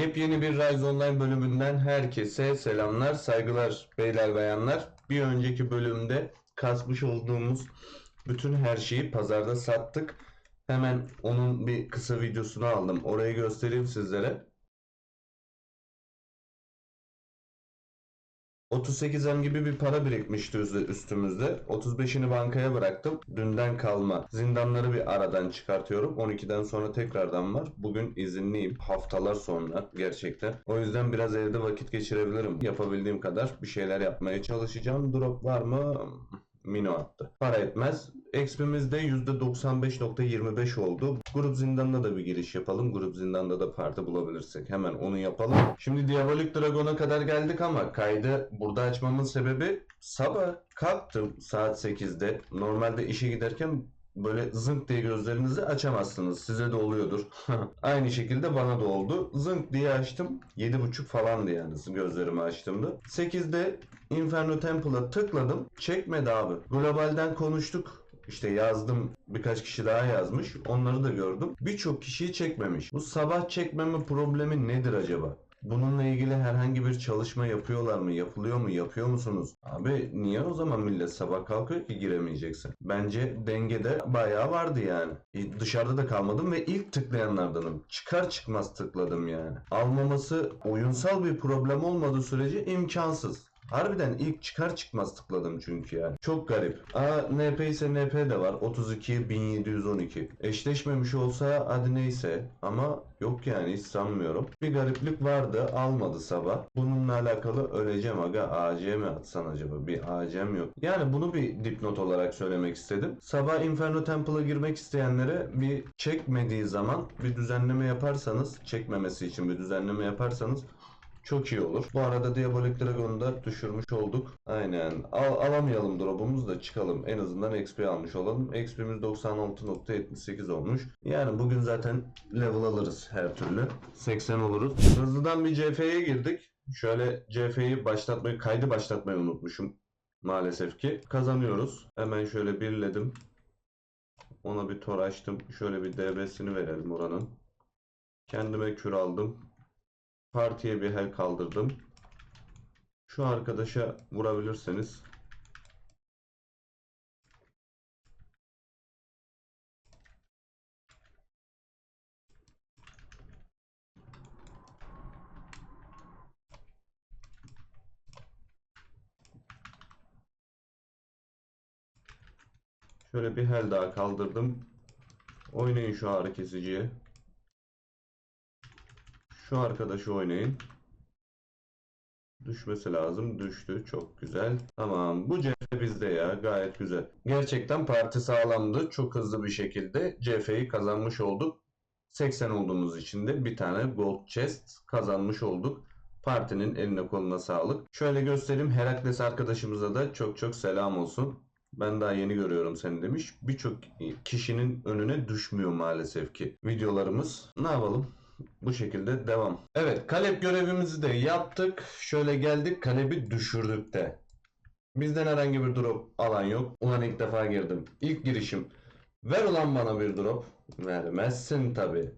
Yepyeni bir Rise Online bölümünden herkese selamlar, saygılar beyler bayanlar. Bir önceki bölümde kasmış olduğumuz bütün her şeyi pazarda sattık. Hemen onun bir kısa videosunu aldım. Orayı göstereyim sizlere. 38M gibi bir para birikmişti üz- üstümüzde. 35'ini bankaya bıraktım. Dünden kalma. Zindanları bir aradan çıkartıyorum. 12'den sonra tekrardan var. Bugün izinliyim. Haftalar sonra gerçekten. O yüzden biraz evde vakit geçirebilirim. Yapabildiğim kadar bir şeyler yapmaya çalışacağım. Drop var mı? Mino attı. Para etmez. XP'miz de %95.25 oldu. Grup zindanına da bir giriş yapalım. Grup zindanda da parti bulabilirsek hemen onu yapalım. Şimdi Diabolik Dragon'a kadar geldik ama kaydı burada açmamın sebebi sabah kalktım saat 8'de. Normalde işe giderken böyle zınk diye gözlerinizi açamazsınız. Size de oluyordur. Aynı şekilde bana da oldu. Zınk diye açtım. 7.30 falandı yani gözlerimi açtığımda. 8'de Inferno Temple'a tıkladım. Çekmedi abi. Globalden konuştuk. İşte yazdım. Birkaç kişi daha yazmış. Onları da gördüm. Birçok kişiyi çekmemiş. Bu sabah çekmeme problemi nedir acaba? Bununla ilgili herhangi bir çalışma yapıyorlar mı? Yapılıyor mu? Yapıyor musunuz? Abi niye o zaman millet sabah kalkıyor ki giremeyeceksin? Bence dengede bayağı vardı yani. E, Dışarıda da kalmadım ve ilk tıklayanlardanım. Çıkar çıkmaz tıkladım yani. Almaması oyunsal bir problem olmadığı sürece imkansız. Harbiden ilk çıkar çıkmaz tıkladım çünkü yani. Çok garip. Aa NP ise NP de var. 32 1712. Eşleşmemiş olsa hadi neyse ama yok yani hiç sanmıyorum. Bir gariplik vardı almadı sabah. Bununla alakalı öleceğim aga AC mi atsan acaba? Bir AC'm yok. Yani bunu bir dipnot olarak söylemek istedim. Sabah Inferno Temple'a girmek isteyenlere bir çekmediği zaman bir düzenleme yaparsanız çekmemesi için bir düzenleme yaparsanız çok iyi olur. Bu arada Diabolik Dragon'u da düşürmüş olduk. Aynen. Al, alamayalım drop'umuzu da çıkalım. En azından XP almış olalım. XP'miz 96.78 olmuş. Yani bugün zaten level alırız her türlü. 80 oluruz. Hızlıdan bir CF'ye girdik. Şöyle CF'yi başlatmayı, kaydı başlatmayı unutmuşum. Maalesef ki. Kazanıyoruz. Hemen şöyle birledim. Ona bir tor açtım. Şöyle bir DB'sini verelim oranın. Kendime kür aldım. Partiye bir hel kaldırdım. Şu arkadaşa vurabilirseniz. Şöyle bir hel daha kaldırdım. Oynayın şu ağrı kesiciye. Şu arkadaşı oynayın. Düşmesi lazım. Düştü. Çok güzel. Tamam. Bu CF bizde ya. Gayet güzel. Gerçekten parti sağlamdı. Çok hızlı bir şekilde CF'yi kazanmış olduk. 80 olduğumuz için de bir tane gold chest kazanmış olduk. Partinin eline koluna sağlık. Şöyle göstereyim. Herakles arkadaşımıza da çok çok selam olsun. Ben daha yeni görüyorum seni demiş. Birçok kişinin önüne düşmüyor maalesef ki videolarımız. Ne yapalım? Bu şekilde devam. Evet, kalep görevimizi de yaptık. Şöyle geldik, kalebi düşürdük de. Bizden herhangi bir drop alan yok. Ulan ilk defa girdim. İlk girişim. Ver ulan bana bir drop. Vermezsin tabi.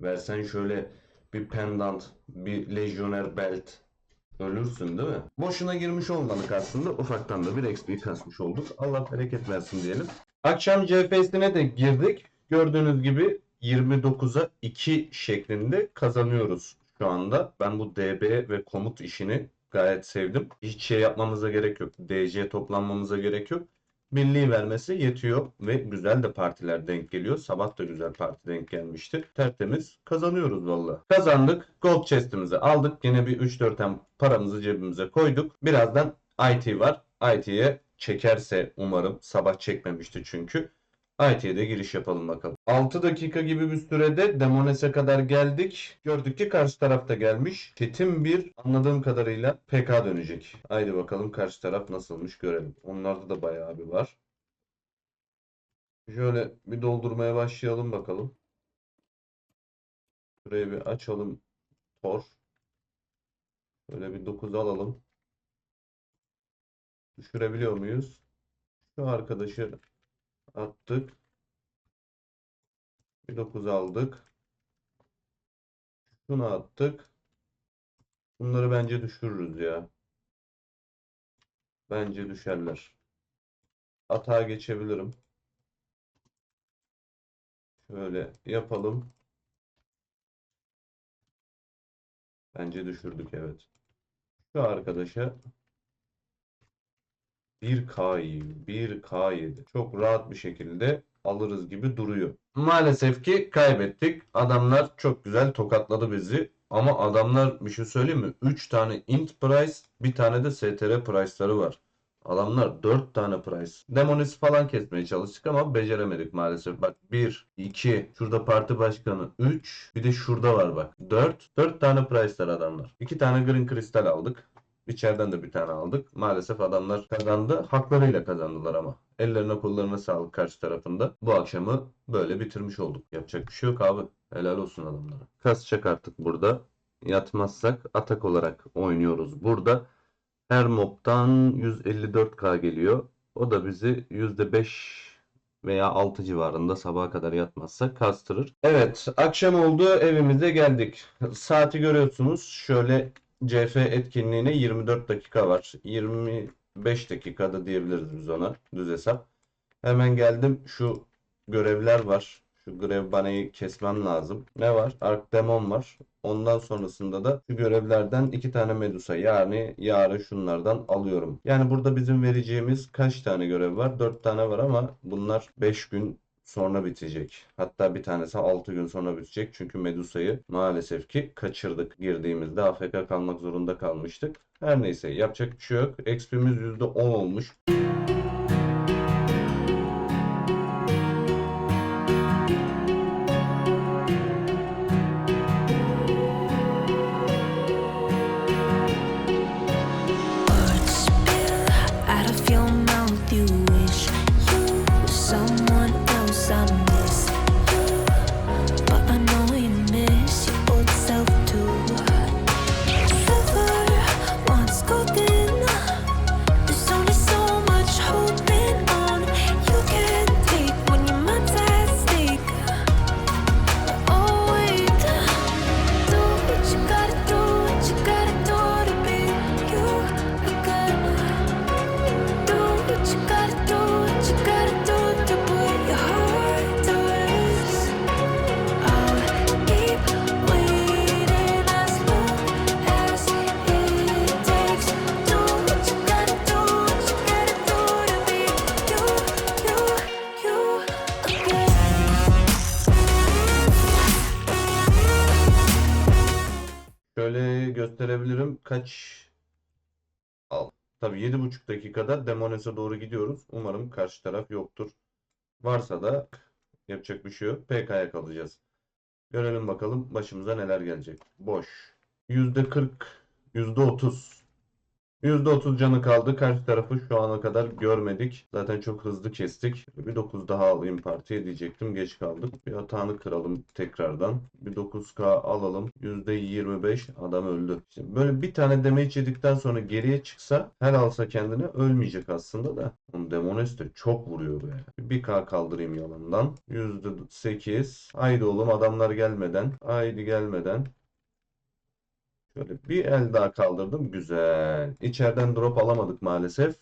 Versen şöyle bir pendant, bir lejyoner belt. Ölürsün değil mi? Boşuna girmiş olmadık aslında. Ufaktan da bir XP kasmış olduk. Allah bereket versin diyelim. Akşam CFS'ine de girdik. Gördüğünüz gibi 29'a 2 şeklinde kazanıyoruz şu anda. Ben bu DB ve komut işini gayet sevdim. Hiç şey yapmamıza gerek yok. DC toplanmamıza gerek yok. Milli vermesi yetiyor ve güzel de partiler denk geliyor. Sabah da güzel parti denk gelmişti. Tertemiz kazanıyoruz valla. Kazandık. Gold chest'imizi aldık. Yine bir 3-4 hem paramızı cebimize koyduk. Birazdan IT var. IT'ye çekerse umarım. Sabah çekmemişti çünkü. IT'ye de giriş yapalım bakalım. 6 dakika gibi bir sürede Demones'e kadar geldik. Gördük ki karşı tarafta gelmiş. Tetim bir anladığım kadarıyla PK dönecek. Haydi bakalım karşı taraf nasılmış görelim. Onlarda da bayağı bir var. Şöyle bir doldurmaya başlayalım bakalım. Şurayı bir açalım. Tor. Böyle bir 9 alalım. Düşürebiliyor muyuz? Şu arkadaşı attık. Bir 9 aldık. Şunu attık. Bunları bence düşürürüz ya. Bence düşerler. Atağa geçebilirim. Şöyle yapalım. Bence düşürdük evet. Şu arkadaşa 1K iyi, 1K yedi. Çok rahat bir şekilde alırız gibi duruyor. Maalesef ki kaybettik. Adamlar çok güzel tokatladı bizi. Ama adamlar bir şey söyleyeyim mi? 3 tane int price, bir tane de str price'ları var. Adamlar 4 tane price. Demonis falan kesmeye çalıştık ama beceremedik maalesef. Bak 1, 2, şurada parti başkanı 3, bir de şurada var bak 4. 4 tane price'lar adamlar. 2 tane green kristal aldık. İçeriden de bir tane aldık. Maalesef adamlar kazandı. Haklarıyla kazandılar ama. Ellerine kollarına sağlık karşı tarafında. Bu akşamı böyle bitirmiş olduk. Yapacak bir şey yok abi. Helal olsun adamlara. Kasacak artık burada. Yatmazsak atak olarak oynuyoruz burada. Her mob'tan 154k geliyor. O da bizi %5 veya 6 civarında sabaha kadar yatmazsak kastırır. Evet, akşam oldu evimize geldik. Saati görüyorsunuz. Şöyle CF etkinliğine 24 dakika var. 25 dakikada diyebiliriz ona düz hesap. Hemen geldim. Şu görevler var. Şu grev baneyi kesmem lazım. Ne var? Ark Demon var. Ondan sonrasında da şu görevlerden iki tane Medusa yani yarın şunlardan alıyorum. Yani burada bizim vereceğimiz kaç tane görev var? 4 tane var ama bunlar 5 gün sonra bitecek. Hatta bir tanesi 6 gün sonra bitecek. Çünkü Medusa'yı maalesef ki kaçırdık. Girdiğimizde AFK kalmak zorunda kalmıştık. Her neyse yapacak bir şey yok. XP'miz %10 olmuş. Kaç al. Tabii 7,5 dakikada Demones'e doğru gidiyoruz. Umarım karşı taraf yoktur. Varsa da yapacak bir şey yok. PK'ya kalacağız. Görelim bakalım başımıza neler gelecek. Boş. %40, %30. %30 canı kaldı. Karşı tarafı şu ana kadar görmedik. Zaten çok hızlı kestik. Bir 9 daha alayım partiye diyecektim. Geç kaldık. Bir hatanı kıralım tekrardan. Bir 9K alalım. %25 adam öldü. İşte böyle bir tane damage yedikten sonra geriye çıksa her alsa kendini ölmeyecek aslında da. Oğlum Demones de çok vuruyor be. Bir 1K kaldırayım yalandan. %8. Haydi oğlum adamlar gelmeden. Haydi gelmeden. Şöyle bir el daha kaldırdım. Güzel. İçeriden drop alamadık maalesef.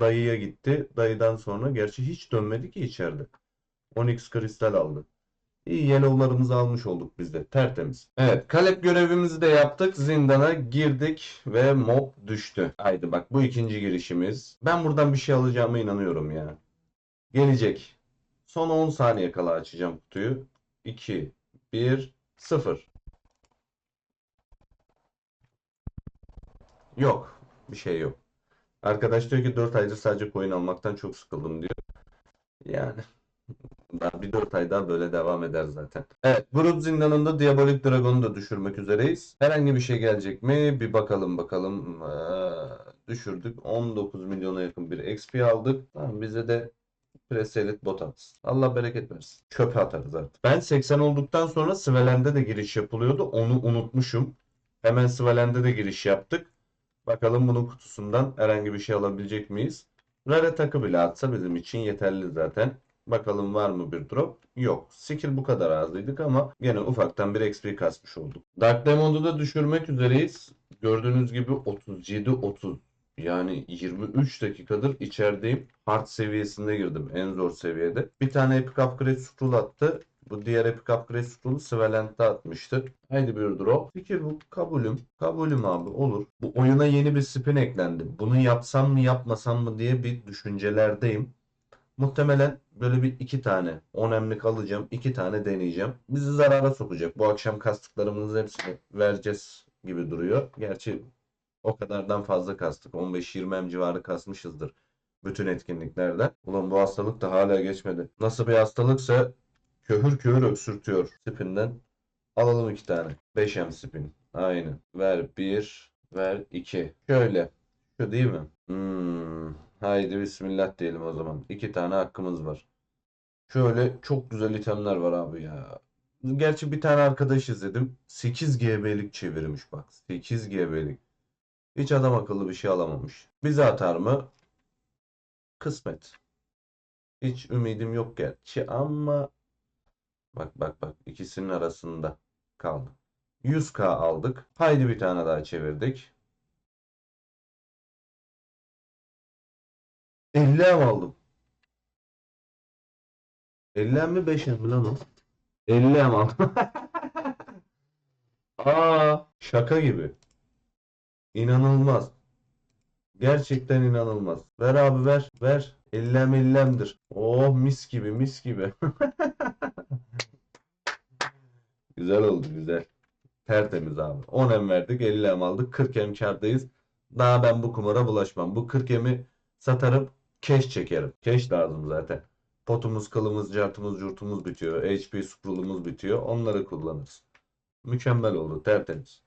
Dayıya gitti. Dayıdan sonra gerçi hiç dönmedi ki içeride. Onyx kristal aldı. İyi yellow'larımızı almış olduk biz de. Tertemiz. Evet. Kalep görevimizi de yaptık. Zindana girdik ve mob düştü. Haydi bak bu ikinci girişimiz. Ben buradan bir şey alacağıma inanıyorum ya. Gelecek. Son 10 saniye kala açacağım kutuyu. 2, 1, 0. Yok. Bir şey yok. Arkadaş diyor ki 4 aydır sadece coin almaktan çok sıkıldım diyor. Yani daha bir 4 ay daha böyle devam eder zaten. Evet, Grup zindanında Diabolik Dragon'u da düşürmek üzereyiz. Herhangi bir şey gelecek mi? Bir bakalım bakalım. Ee, düşürdük. 19 milyona yakın bir XP aldık. Tamam, bize de Preselit bot atsın. Allah bereket versin. Çöpe atarız artık. Ben 80 olduktan sonra Swelen'de de giriş yapılıyordu. Onu unutmuşum. Hemen Swelen'de de giriş yaptık. Bakalım bunun kutusundan herhangi bir şey alabilecek miyiz? Rare takı bile atsa bizim için yeterli zaten. Bakalım var mı bir drop? Yok. Skill bu kadar azıydık ama yine ufaktan bir XP kasmış olduk. Dark Demon'u da düşürmek üzereyiz. Gördüğünüz gibi 37-30 yani 23 dakikadır içerideyim. Hard seviyesinde girdim. En zor seviyede. Bir tane Epic Upgrade Scroll attı. Bu diğer Epic Upgrade Scroll'u Svalent'te atmıştı. Haydi bir drop. Fikir bu. Kabulüm. Kabulüm abi. Olur. Bu oyuna yeni bir spin eklendi. Bunu yapsam mı yapmasam mı diye bir düşüncelerdeyim. Muhtemelen böyle bir iki tane 10 emlik alacağım. iki tane deneyeceğim. Bizi zarara sokacak. Bu akşam kastıklarımızın hepsini vereceğiz gibi duruyor. Gerçi o kadardan fazla kastık. 15-20 em civarı kasmışızdır. Bütün etkinliklerden. Ulan bu hastalık da hala geçmedi. Nasıl bir hastalıksa köhür köhür öksürtüyor. Spinden alalım iki tane. 5 em spin. Aynen. Ver 1, ver 2. Şöyle. Şu değil mi? Hmm. Haydi bismillah diyelim o zaman. İki tane hakkımız var. Şöyle çok güzel itemler var abi ya. Gerçi bir tane arkadaş izledim. 8 GB'lik çevirmiş bak. 8 GB'lik. Hiç adam akıllı bir şey alamamış. Bize atar mı? Kısmet. Hiç ümidim yok gerçi ama bak bak bak ikisinin arasında kaldı. 100k aldık. Haydi bir tane daha çevirdik. 50 em aldım. 50 em mi 5 em mi lan o? 50 em aldım. Aa, şaka gibi. İnanılmaz. Gerçekten inanılmaz. Ver abi ver. Ver. Ellem ellemdir. Oh mis gibi mis gibi. Güzel oldu güzel. Tertemiz abi. 10 em verdik 50 em aldık. 40 em kârdayız. Daha ben bu kumara bulaşmam. Bu 40 emi satarım. Keş çekerim. Keş lazım zaten. Potumuz, kılımız, cartımız, curtumuz bitiyor. HP scroll'umuz bitiyor. Onları kullanırız. Mükemmel oldu. Tertemiz.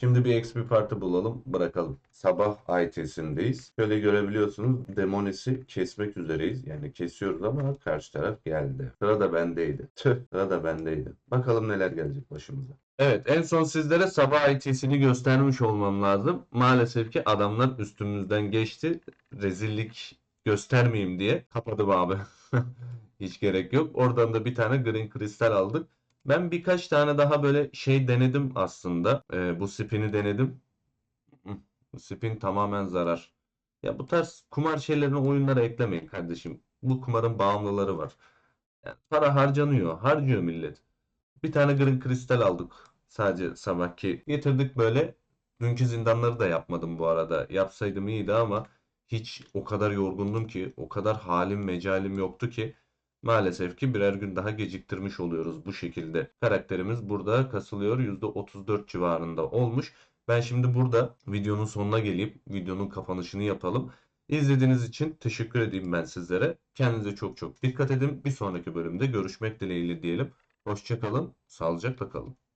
Şimdi bir XP parti bulalım, bırakalım. Sabah IT'sindeyiz. Şöyle görebiliyorsunuz Demonis'i kesmek üzereyiz. Yani kesiyoruz ama karşı taraf geldi. Sıra da bendeydi. Tüh, sıra da bendeydi. Bakalım neler gelecek başımıza. Evet, en son sizlere sabah IT'sini göstermiş olmam lazım. Maalesef ki adamlar üstümüzden geçti. Rezillik göstermeyeyim diye kapadım abi. Hiç gerek yok. Oradan da bir tane green kristal aldık. Ben birkaç tane daha böyle şey denedim aslında. Ee, bu spin'i denedim. Spin tamamen zarar. Ya bu tarz kumar şeylerini oyunlara eklemeyin kardeşim. Bu kumarın bağımlıları var. Yani para harcanıyor. Harcıyor millet. Bir tane green kristal aldık. Sadece sabahki. Getirdik böyle. Dünkü zindanları da yapmadım bu arada. Yapsaydım iyiydi ama hiç o kadar yorgundum ki, o kadar halim mecalim yoktu ki Maalesef ki birer gün daha geciktirmiş oluyoruz bu şekilde. Karakterimiz burada kasılıyor. %34 civarında olmuş. Ben şimdi burada videonun sonuna gelip videonun kapanışını yapalım. İzlediğiniz için teşekkür edeyim ben sizlere. Kendinize çok çok dikkat edin. Bir sonraki bölümde görüşmek dileğiyle diyelim. Hoşçakalın, sağlıcakla kalın.